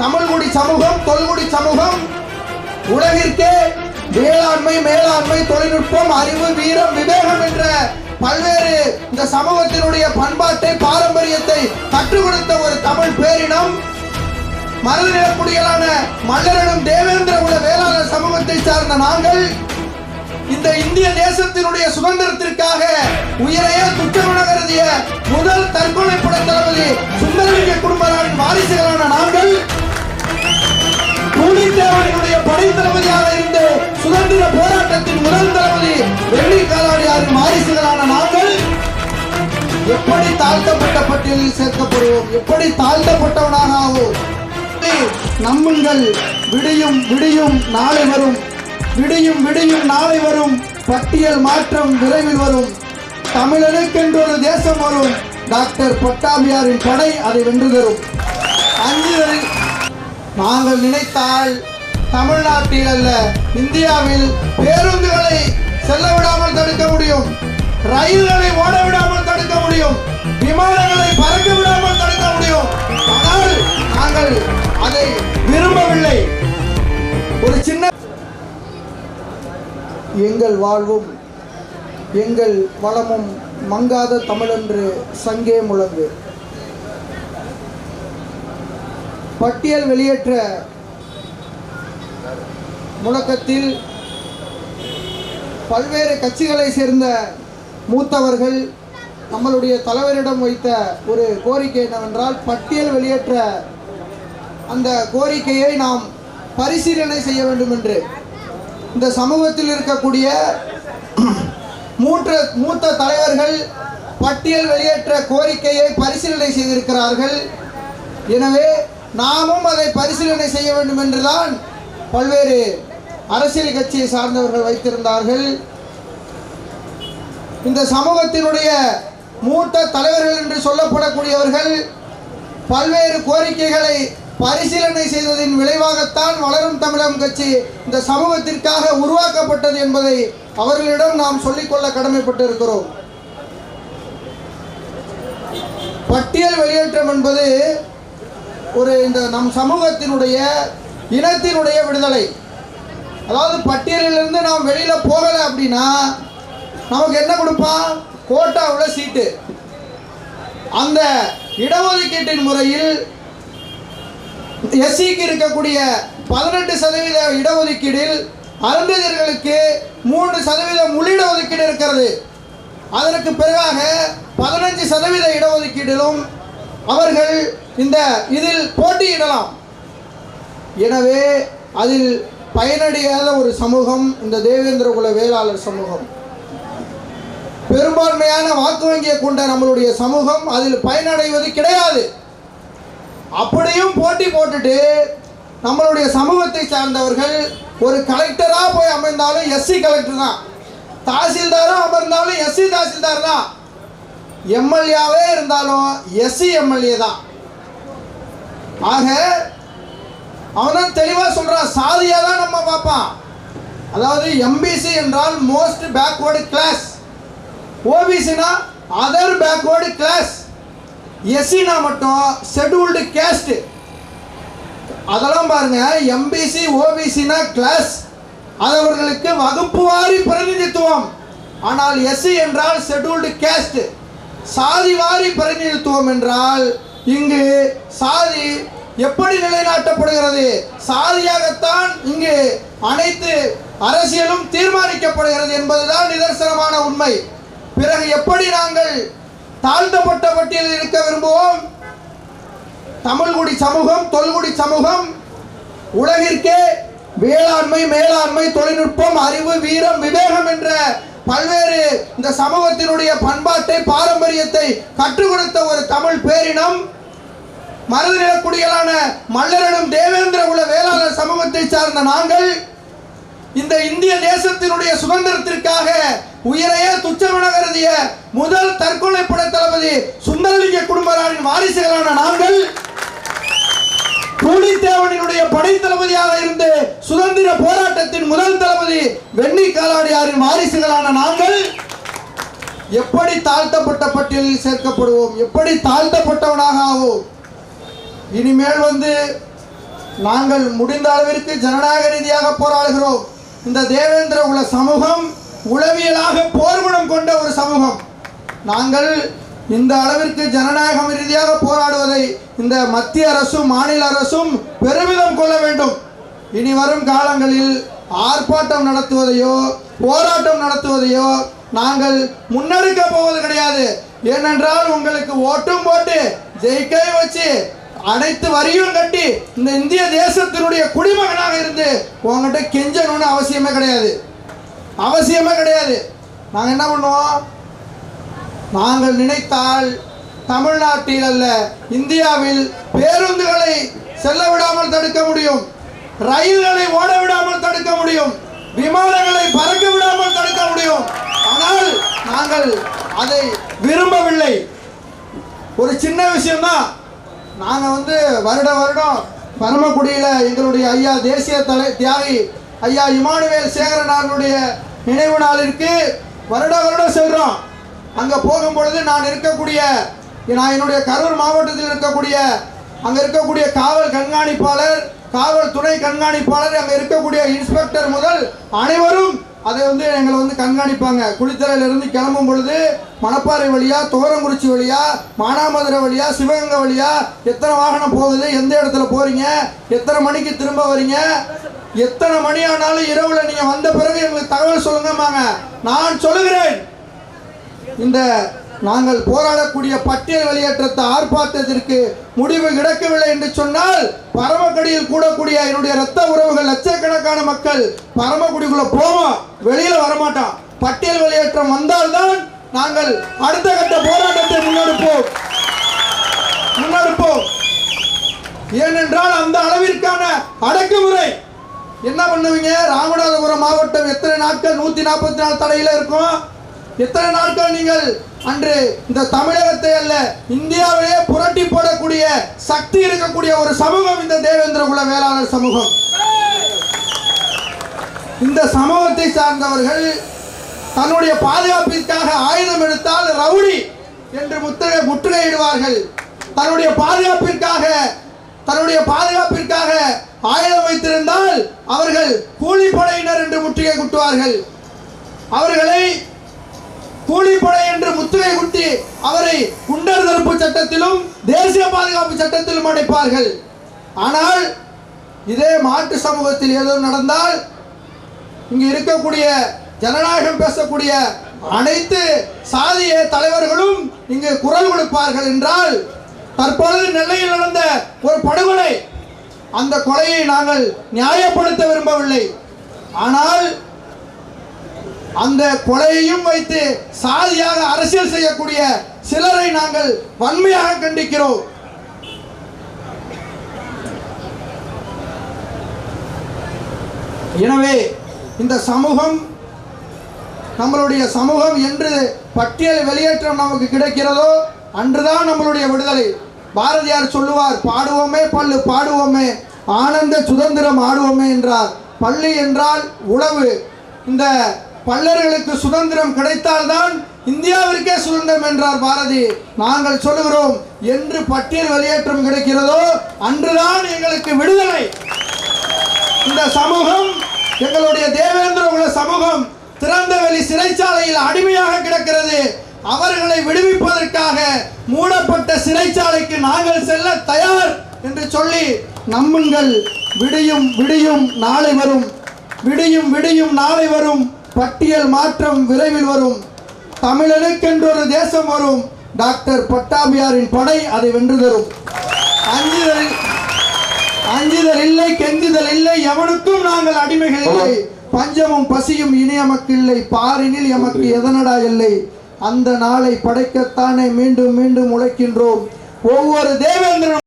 தமிழ்குடி சமூகம் தொல்குடி சமூகம். உலகிற்கே வேளாண்மை மேலாண்மை தொழில்நுட்பம் அறிவு வீரம் விவேகம் என்ற பல்வேறு இந்த சமூகத்தினுடைய பண்பாட்டை பாரம்பரியத்தை கற்றுக் கொடுத்த ஒரு தமிழ் பேரினம். மருதிடக்குடிகளான மல்லரனும் தேவேந்திர குல வேளாளர் சமூகத்தை சார்ந்த நாங்கள் இந்த இந்திய தேசத்தினுடைய சுதந்திரத்திற்காக உயிரையே துச்சமென கருதிய முதல் தற்கொலை பட தளபதி சுந்தரலிங்க குடும்பராரின் வாரிசுகளான நாங்கள் கூலித்தேவனுடைய படை தளபதியாக இருந்து சுதந்திர போராட்டத்தின் முதல் தளபதி வெள்ளி காலாடியாரின் வாரிசுகளான நாங்கள் எப்படி தாழ்த்தப்பட்ட பட்டியலில் சேர்க்கப்படுவோம்? எப்படி தாழ்த்தப்பட்டவனாக ஆவோம் நம்முங்கள் விடியும் விடியும் நாளை வரும். விடியும் விடியும் நாளை வரும். பட்டியல் மாற்றம் விரைவில் வரும். தமிழனுக்கென்று ஒரு தேசம் வரும். டாக்டர் பட்டாபியாரின் படை அதை வென்று தரும். அஞ்சு நாங்கள் நினைத்தால் தமிழ்நாட்டில் அல்ல இந்தியாவில் பேருந்துகளை செல்ல விடாமல் தடுக்க முடியும். ரயில்களை ஓட விடாமல் தடுக்க முடியும். விமானங்களை பறக்க விடாமல் தடுக்க முடியும். ஆனால் நாங்கள் அதை விரும்பவில்லை. ஒரு சின்ன எங்கள் வாழ்வும் எங்கள் வளமும் மங்காத தமிழென்று சங்கே முழங்கு. பட்டியல் வெளியேற்ற முழக்கத்தில் பல்வேறு கட்சிகளை சேர்ந்த மூத்தவர்கள் நம்மளுடைய தலைவரிடம் வைத்த ஒரு கோரிக்கை என்னவென்றால் பட்டியல் வெளியேற்ற அந்த கோரிக்கையை நாம் பரிசீலனை செய்ய வேண்டும் என்று. இந்த சமூகத்தில் இருக்கக்கூடிய மூற்ற மூத்த தலைவர்கள் பட்டியல் வெளியேற்ற கோரிக்கையை பரிசீலனை செய்திருக்கிறார்கள். எனவே நாமும் அதை பரிசீலனை செய்ய வேண்டும் என்றுதான் பல்வேறு அரசியல் கட்சியை சார்ந்தவர்கள் வைத்திருந்தார்கள். இந்த சமூகத்தினுடைய மூத்த தலைவர்கள் என்று சொல்லப்படக்கூடியவர்கள் பல்வேறு கோரிக்கைகளை பரிசீலனை செய்ததின் விளைவாகத்தான் வளரும் தமிழகம் கட்சி இந்த சமூகத்திற்காக உருவாக்கப்பட்டது என்பதை அவர்களிடம் நாம் சொல்லிக்கொள்ள கடமைப்பட்டு இருக்கிறோம் பட்டியல் வெளியேற்றம் என்பது ஒரு இந்த நம் சமூகத்தினுடைய இனத்தினுடைய விடுதலை. அதாவது பட்டியலிலிருந்து நாம் வெளியில் போகலை அப்படின்னா நமக்கு என்ன கொடுப்பான் கோட்டாவில் சீட்டு. அந்த இடஒதுக்கீட்டின் முறையில் எஸ்சிக்கு இருக்கக்கூடிய பதினெட்டு சதவீத இடஒதுக்கீடில் அருந்ததியர்களுக்கு மூன்று சதவீதம் உள்ளிட ஒதுக்கீடு இருக்கிறது. அதற்கு பிறகாக பதினஞ்சு சதவீத இடஒதுக்கீடிலும் அவர்கள் இந்த இதில் போட்டியிடலாம். எனவே அதில் பயனடையாத ஒரு சமூகம் இந்த தேவேந்திர குல வேளாளர் சமூகம். பெரும்பான்மையான வாக்கு வங்கியை கொண்ட நம்மளுடைய சமூகம் அதில் பயனடைவது கிடையாது. அப்படியும் போட்டி போட்டுட்டு நம்மளுடைய சமூகத்தை சார்ந்தவர்கள் ஒரு கலெக்டராக போய் அமர்ந்தாலும் எஸ்சி கலெக்டர் தான். தாசில்தாரும் அமர்ந்தாலும் எஸ்சி தாசில்தார் தான். எம்எல்ஏவே இருந்தாலும் எஸ்சி எம்எல்ஏ தான். ஆக அவனும் தெளிவாக சொல்கிறான் சாதியாக தான் நம்ம பார்ப்பான். அதாவது எம்பிசி என்றால் மோஸ்ட் பேக்வேர்டு கிளாஸ் ஓபிசினா அதர் பேக்வேர்டு கிளாஸ் எஸ்சினா மட்டும் ஷெட்யூல்டு கேஸ்ட் அதெல்லாம் பாருங்க எம்பிசி ஓபிசினா கிளாஸ் அது அவர்களுக்கு வகுப்பு வாரி பிரதிநிதித்துவம். ஆனால் எஸ்சி என்றால் ஷெட்யூல்டு கேஸ்ட் சாதி வாரி பிரதிநிதித்துவம் என்றால் இங்கு சாதி எப்படி நிலைநாட்டப்படுகிறது? சாதியாகத்தான் இங்கு அனைத்து அரசியலும் தீர்மானிக்கப்படுகிறது என்பதுதான் நிதர்சனமான உண்மை. பிறகு எப்படி நாங்கள் தாழ்த்தப்பட்ட பட்டியலில் இருக்க விரும்புவோம்? தமிழ்குடி சமூகம் தொல்குடி சமூகம் உலகிற்கே வேளாண்மை மேலாண்மை தொழில்நுட்பம் அறிவு வீரம் விவேகம் என்ற பல்வேறு இந்த சமூகத்தினுடைய பண்பாட்டை பாரம்பரியத்தை கற்றுக் கொடுத்த ஒரு தமிழ் பேரினம். மருதிடக்குடிகளான மல்லரனும் தேவேந்திர உள்ள வேளாளர் சமூகத்தை சார்ந்த நாங்கள் இந்த இந்திய தேசத்தினுடைய சுதந்திரத்திற்காக உயிரையே துச்சமென கருதிய முதல் தற்கொலை பட தளபதி சுந்தரலிங்க குடும்பரானின் வாரிசுகளான நாங்கள். கூலித்தேவனினுடைய படை தளபதியாக இருந்து சுதந்திர போராட்டத்தின் முதல் தளபதி வெண்ணி காலாடியாரின் வாரிசுகளான நாங்கள் எப்படி தாழ்த்தப்பட்ட பட்டியலில் சேர்க்கப்படுவோம்? எப்படி தாழ்த்தப்பட்டவனாக ஆவோம்? இனிமேல் வந்து நாங்கள் முடிந்த அளவிற்கு ஜனநாயக ரீதியாக போராடுகிறோம். இந்த தேவேந்திர உள்ள சமூகம் உளவியலாக போர்க்குணம் கொண்ட ஒரு சமூகம். நாங்கள் இந்த அளவிற்கு ஜனநாயகம் ரீதியாக போராடுவதை இந்த மத்திய அரசும் மாநில அரசும் பெருமிதம் கொள்ள வேண்டும். இனி வரும் காலங்களில் ஆர்ப்பாட்டம் நடத்துவதையோ போராட்டம் நடத்துவதையோ நாங்கள் முன்னெடுக்க போவது கிடையாது. ஏனென்றால் உங்களுக்கு ஓட்டும் போட்டு ஜெயிக்கவே வச்சு அனைத்து வரியும் கட்டி இந்த இந்திய தேசத்தினுடைய குடிமகனாக இருந்து உங்ககிட்ட கெஞ்சணும்னு அவசியமே கிடையாது. அவசியமே கிடையாது. நாங்கள் என்ன பண்ணுவோம்? நாங்கள் நினைத்தால் தமிழ்நாட்டில் அல்ல இந்தியாவில் பேருந்துகளை செல்ல விடாமல் தடுக்க முடியும். ரயில்களை ஓட விடாமல் தடுக்க முடியும். விமானங்களை பறக்க விடாமல் தடுக்க முடியும். ஆனால் நாங்கள் அதை விரும்பவில்லை. ஒரு சின்ன விஷயம்தான் நாங்கள் வந்து வருட வருடம் பரமக்குடியில் எங்களுடைய ஐயா தேசிய தலை தியாகி ஐயா இமானுவேல் சேகரன் அவர்களுடைய நினைவு நாளிற்கு வருட வருடம் செல்கிறோம் அங்கே போகும்பொழுது நான் இருக்கக்கூடிய நான் என்னுடைய கரூர் மாவட்டத்தில் இருக்கக்கூடிய அங்கே இருக்கக்கூடிய காவல் கண்காணிப்பாளர் காவல் துணை கண்காணிப்பாளர் அங்கே இருக்கக்கூடிய இன்ஸ்பெக்டர் முதல் அனைவரும் அதை வந்து எங்களை வந்து கண்காணிப்பாங்க. குளித்தலையிலிருந்து கிளம்பும் பொழுது மணப்பாறை வழியா துவரங்குறிச்சி வழியா மானாமதுரை வழியா சிவகங்கை வழியா எத்தனை வாகனம் போகுது எந்த இடத்துல போறீங்க எத்தனை மணிக்கு திரும்ப வரீங்க எத்தனை மணி ஆனாலும் இரவுல நீங்க வந்த பிறகு எங்களுக்கு தகவல் சொல்லுங்கம்மாங்க. நான் சொல்லுகிறேன். இந்த நாங்கள் போராடக்கூடிய பட்டியல் வெளியேற்றத்தை ஆர்ப்பாட்டத்திற்கு முடிவு கிடக்கவில்லை என்று சொன்னால் பரமக்கடியில் கூடக்கூடிய என்னுடைய இரத்த உறவுகள் லட்சக்கணக்கான மக்கள் பரமக்குடிக்குள்ள போவோம் வெளியில வரமாட்டோம் பட்டியல் வெளியேற்றம் வந்தால்தான் நாங்கள் அடுத்த கட்ட போராட்டத்தை முன்னெடுப்போம். முன்னெடுப்போம். ஏனென்றால் அந்த அளவிற்கான அடக்குமுறை. என்ன பண்ணுவீங்க? ராமநாதபுரம் மாவட்டம் எத்தனை நாட்கள்? நூத்தி நாற்பத்தி நாலு தடையில இருக்கும். எத்தனை நாட்கள் நீங்கள் அன்று இந்த தமிழகத்தை அல்ல இந்தியாவிலேயே புரட்டி போடக்கூடிய சக்தி இருக்கக்கூடிய ஒரு சமூகம் இந்த தேவேந்திர குல வேளாளர் சமூகம். இந்த சமூகத்தை சார்ந்தவர்கள் தன்னுடைய பாதுகாப்பிற்காக ஆயுதம் எடுத்தால் ரவுடி என்று முற்றுகை முற்றுகையிடுவார்கள். தன்னுடைய பாதுகாப்பிற்காக தன்னுடைய பாதுகாப்பிற்காக ஆயுதம் வைத்திருந்தால் அவர்கள் கூலிப்படையினர் என்று முற்றுகை குட்டுவார்கள். அவர்களை கூலிப்படை என்று முத்திரை குட்டி அவரை குண்டர் தடுப்பு சட்டத்திலும் தேசிய பாதுகாப்பு சட்டத்திலும் அடைப்பார்கள். ஆனால் இதே மாட்டு சமூகத்தில் ஏதோ நடந்தால் இங்கு இருக்கக்கூடிய ஜனநாயகம் பேசக்கூடிய அனைத்து சாதிய தலைவர்களும் இங்கு குரல் கொடுப்பார்கள் என்றால் தற்பொழுது நெல்லையில் நடந்த ஒரு படுகொலை அந்த கொலையை நாங்கள் நியாயப்படுத்த விரும்பவில்லை. ஆனால் அந்த கொலையையும் வைத்து சாதியாக அரசியல் செய்யக்கூடிய சிலரை நாங்கள் வன்மையாக கண்டிக்கிறோம். எனவே இந்த சமூகம் நம்மளுடைய சமூகம் என்று பட்டியல் வெளியேற்றம் நமக்கு கிடைக்கிறதோ அன்றுதான் நம்மளுடைய விடுதலை. பாரதியார் சொல்லுவார் பாடுவோமே பல்லு பாடுவோமே. ஆனந்த சுதந்திரம் ஆடுவோமே என்றார். பள்ளி என்றால் உழவு இந்த பல்லர்களுக்கு சுதந்திரம் கிடைத்தால்தான் இந்தியாவிற்கே சுதந்திரம் என்றார் பாரதி. நாங்கள் சொல்லுகிறோம் என்று பட்டியல் வெளியேற்றம் கிடைக்கிறதோ அன்றுதான் எங்களுக்கு விடுதலை. இந்த சமூகம் எங்களுடைய தேவேந்திர உள்ள சமூகம் திறந்தவெளி சிறைச்சாலையில் அடிமையாக கிடக்கிறது. அவர்களை விடுவிப்பதற்காக மூடப்பட்ட சிறைச்சாலைக்கு நாங்கள் செல்ல தயார் என்று சொல்லி நம்புங்கள். விடியும் விடியும் நாளை வரும். விடியும் விடியும் நாளை வரும். பட்டியல் மாற்றம் விரைவில் வரும். தமிழனுக்கென்றொரு தேசம் வரும். டாக்டர் பட்டாபியாரின் படை அதை வென்று தரும். அஞ்சுதல் அஞ்சுதல் இல்லை கெஞ்சுதல் இல்லை எவனுக்கும் நாங்கள் அடிமைகள் இல்லை. பஞ்சமும் பசியும் இனி எமக்கு இல்லை. பாரினில் எமக்கு எதனடா இல்லை. அந்த நாளை படைக்கத்தானே மீண்டும் மீண்டும் உழைக்கின்றோம். ஒவ்வொரு தேவேந்திரனும்